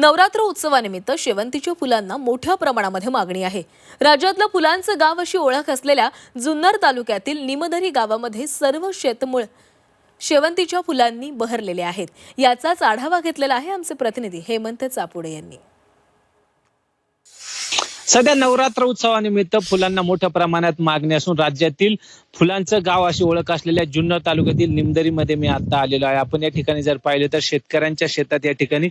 नवरात्र उत्सवानिमित्त शेवंतीच्या फुलांना मोठ्या प्रमाणामध्ये मागणी आहे. राज्यातलं फुलांचं गाव अशी ओळख असलेल्या जुन्नर तालुक्यातील निमधरी गावामध्ये सर्व शेतमुळ शेवंतीच्या फुलांनी बहरलेले आहेत. याचाच आढावा घेतलेला आहे आमचे प्रतिनिधी हेमंत चापुडे यांनी. सध्या नवरात्र उत्सवानिमित्त फुलांना मोठ्या प्रमाणात मागणी असून राज्यातील फुलांचं गाव अशी ओळख असलेल्या जुन्नर तालुक्यातील निमदरीमध्ये मी आता आलेलो आहे. आपण या ठिकाणी जर पाहिलं तर शेतकऱ्यांच्या शेतात या ठिकाणी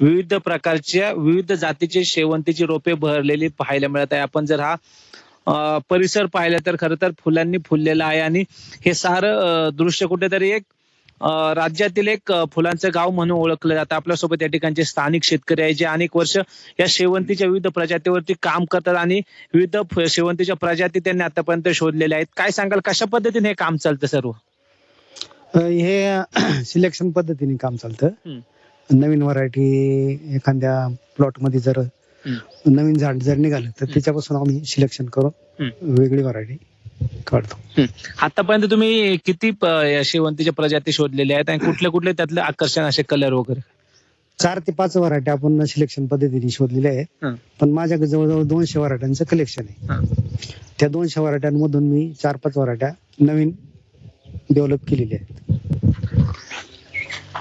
विविध प्रकारच्या विविध जातीचे शेवंतीची रोपे भरलेली पाहायला मिळत आहे. आपण जर हा परिसर पाहिला तर खरं तर फुलांनी फुललेला आहे आणि हे सारं दृश्य कुठेतरी एक राज्यातील एक फुलांचं गाव म्हणून ओळखलं जातं. आपल्यासोबत या ठिकाणचे स्थानिक शेतकरी आहे जे अनेक वर्ष या शेवंतीच्या विविध प्रजातीवरती काम करतात आणि विविध शेवंतीच्या प्रजाती त्यांनी आतापर्यंत शोधलेल्या आहेत. काय सांगाल कशा पद्धतीने हे काम चालतं सर्व? हे सिलेक्शन पद्धतीने काम चालतं. नवीन व्हरायटी एखाद्या प्लॉटमध्ये जर नवीन झाड जर निघालं तर त्याच्यापासून आम्ही सिलेक्शन करून वेगळी व्हरायटी काढतो. आतापर्यंत तुम्ही किती शेवंतीच्या प्रजाती शोधलेल्या आहेत आणि कुठले कुठले त्यातले आकर्षण असे कलर वगैरे? चार ते पाच व्हरायटी आपण सिलेक्शन पद्धतीने शोधलेल्या हं. आहे पण माझ्याकडे जवळजवळ दोनशे व्हरायट्यांचं कलेक्शन आहे. त्या दोनशे व्हरायट्यांमधून मी चार पाच व्हरायट्या नवीन डेव्हलप केलेल्या आहेत.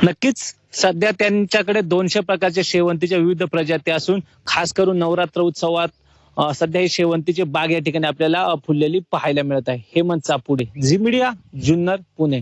नक्कीच सध्या त्यांच्याकडे दोनशे प्रकारच्या शेवंतीच्या विविध प्रजाती असून खास करून नवरात्र उत्सवात सध्या हे शेवंतीचे बाग या ठिकाणी आपल्याला फुललेली पाहायला मिळत आहे. Hemant Chapude Zee media Junnar Pune.